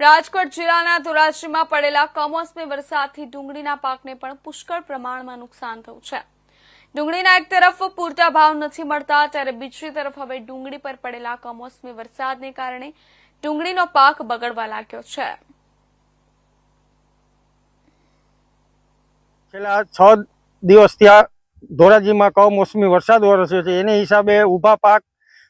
રાજકોટ જિલ્લાના ધોરાજીમાં પડેલા કમોસમી વરસાદથી ડુંગળીના પાકને પણ પુષ્કળ પ્રમાણમાં નુકસાન થયું છે. ડુંગળીના એક તરફ પૂરતા ભાવ નથી મળતા, ત્યારે બીજી તરફ હવે ડુંગળી પર પડેલા કમોસમી વરસાદને કારણે ડુંગળીનો પાક બગડવા લાગ્યો છે. છેલ્લા છ દિવસ ત્યાં ધોરાજીમાં કમોસમી વરસાદ વરસ્યો છે. એને હિસાબે ઊભા પાક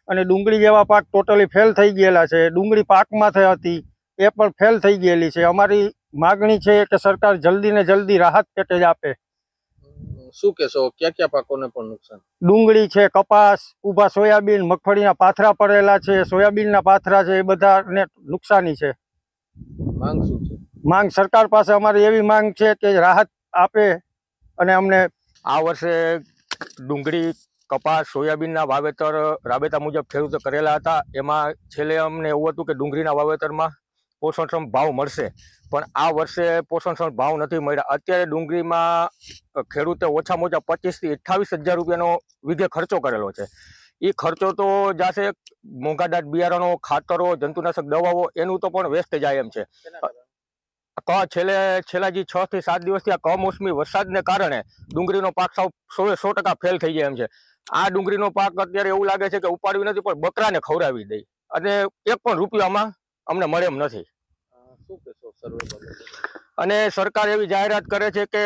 અને ડુંગળી જેવા પાક ટોટલી ફેલ થઈ ગયેલા છે. ડુંગળી પાકમાં થઈ હતી. એ પણ ફેલ થઈ ગયેલી છે. અમારી માગણી છે કે સરકાર જલ્દી ને જલ્દી રાહત પેકેજ આપે. શું કેશો ક્યાં ક્યાં પાકોને પણ નુકસાન? ડુંગળી છે કપાસ ઊભા સોયાબીન મગફળીના પાથરા પડેલા છે. સોયાબીનના પાથરા છે એ બધાને નુકસાની છે. માંગ શું છે? માંગ સરકાર પાસે અમારી એવી માંગ છે કે રાહત આપે અને અમને આ વર્ષે ડુંગળી કપાસ સોયાબીનના વાવેતર રાબેતા મુજબ ખેડૂતો કરેલા હતા. એમાં છેલ્લે અમને એવું હતું કે ડુંગળીના વાવેતરમાં પોષણક્ષમ ભાવ મળશે. પણ આ વર્ષે પોષણક્ષમ ભાવ નથી મળ્યા. અત્યારે ડુંગળીમાં ખેડૂતે ઓછામાં ઓછા પચીસથી અઠ્ઠાવીસ હજાર રૂપિયાનો વિઘે ખર્ચો કરેલો છે. એ ખર્ચો તો જાશે મોંઘાદાટ બિયારણો ખાતરો જંતુનાશક દવાઓ એનું તો પણ વેસ્ટ જાય એમ છે. ક છેલ્લે છેલ્લા જે છ થી સાત દિવસથી આ કમોસમી વરસાદને કારણે ડુંગળીનો પાક સાવ સો સો ટકા ફેલ થઈ જાય એમ છે. આ ડુંગળીનો પાક અત્યારે એવું લાગે છે કે ઉપાડવી નથી પણ બકરાને ખવડાવી દઈ અને એક પણ રૂપિયો આમાં અમને મળે એમ નથી. અને સરકાર એવી જાહેરાત કરે છે કે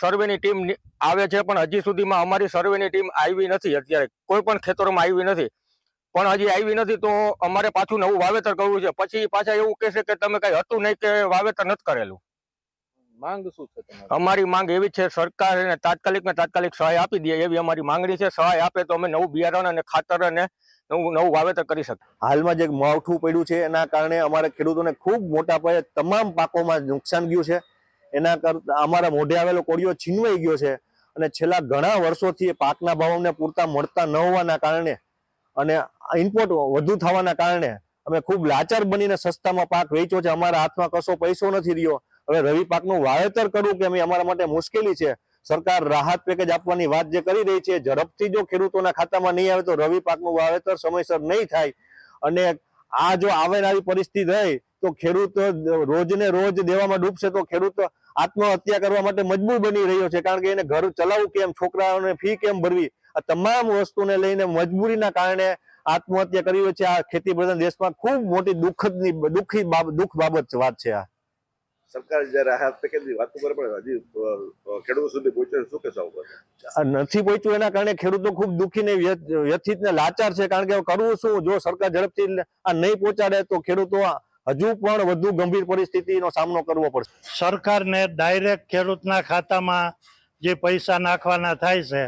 સર્વેની ટીમ આવે છે પણ હજી સુધીમાં અમારી સર્વેની ટીમ આવી નથી અત્યારે. કોઈ પણ ખેતરોમાં આવી નથી. પણ હજી આવી નથી તો અમારે પાછું નવું વાવેતર કરવું છે. પછી પાછા એવું કહેશે કે તમે કઈ હતું નહીં કે વાવેતર નથી કરેલું. માંગ શું છે અમારી માંગ એવી છે સરકાર એને તાત્કાલિક ને તાત્કાલિક સહાય આપી દે એવી અમારી માંગણી છે. સહાય આપે તો અમે નવું બિયારણ અને ખાતર અને નવું નવું વાવેતર કરી શકે હાલમાં જે માવઠું પડ્યું છે, એના કારણે અમારે ખેડૂતોને ખૂબ મોટા પાયે તમામ પાકોમાં નુકસાન ગયું છે. એના કરતા અમારા મોઢે આવેલો કોળિયો છીનવાઈ ગયો છે અને છેલ્લા ઘણા વર્ષોથી પાકના ભાવને પૂરતા મળતા ન હોવાના કારણે અને ઇમ્પોર્ટ વધુ થવાના કારણે અમે ખૂબ લાચાર બનીને સસ્તામાં પાક વેચ્યો છે. અમારા હાથમાં કશો પૈસો નથી રહ્યો. હવે રવિ પાકનું વાવેતર કરવું કે અમે અમારા માટે મુશ્કેલી છે સરકાર રાહત પેકેજ આપવાની વાત જે કરી રહી છે, ઝડપથી જો ખેડૂતોના ખાતામાં નહીં આવે તો રવિ પાકનું વાવેતર સમયસર નહીં થાય. અને આ જો આવી પરિસ્થિતિ રહે, તો ખેડૂત રોજ ને રોજ દેવામાં ડૂબશે તો ખેડૂત આત્મહત્યા કરવા માટે મજબૂર બની રહ્યો છે, કારણ કે એને ઘર ચલાવવું કેમ, છોકરાઓને ફી કેમ ભરવી? આ તમામ વસ્તુને લઈને મજબૂરીના કારણે આત્મહત્યા કરી છે. આ ખેતી પ્રધાન દેશમાં ખૂબ મોટી દુઃખદની, દુઃખી દુઃખ બાબત વાત છે આ. સરકાર જયારે હાથ પેકેજની વાત કરે પણ હજી ખેડૂતો સુધી પહોંચ્યું શું કહેશો આ નથી પહોંચ્યું એના કારણે ખેડૂતો ખૂબ દુઃખી ને વ્યથિત ને લાચાર છે. કારણ કે કરવું શું? જો સરકાર ઝડપથી આ નહીં પહોંચાડે તો ખેડૂતો હજુ પણ વધુ ગંભીર પરિસ્થિતિનો સામનો કરવો પડશે. સરકારને ડાયરેક્ટ ખેડૂતના ખાતામાં જે પૈસા નાખવાના થાય છે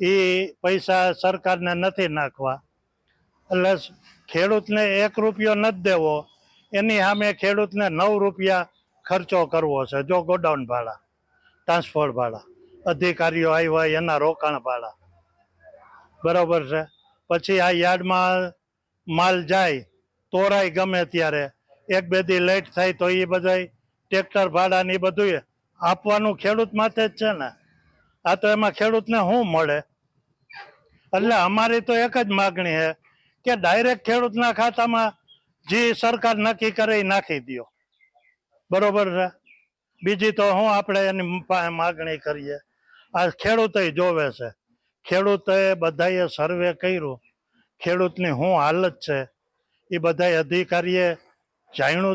એ પૈસા સરકારને નથી નાખવા. એટલે ખેડૂતને એક રૂપિયો નથી દેવો. એની સામે ખેડૂતને નવ રૂપિયા ખર્ચો કરવો છે, જો ગોડાઉન ભાડા ટ્રાન્સપોર્ટ ભાડા, અધિકારીઓ આવ્યા એના રોકાણ ભાડા. બરાબર છે? પછી આ યાર્ડમાં માલ જાય, તોરાય ગમે ત્યારે, એક બે દી લેટ થાય તો એ બધાય ટ્રેક્ટર ભાડા ને એ બધું આપવાનું ખેડૂત માટે જ છે ને. આ તો એમાં ખેડૂતને શું મળે? એટલે અમારી તો એક જ માગણી છે કે ડાયરેક્ટ ખેડૂતના ખાતામાં જે સરકાર નક્કી કરે એ નાખી દ્યો. બરોબર છે? બીજી તો હું આપણે એની પાસે માગણી કરીએ. આ ખેડૂતો જોવે છે. ખેડૂતોએ બધાએ સર્વે કર્યું. ખેડૂતની શું હાલત છે. એ બધા અધિકારીએ જાણ્યું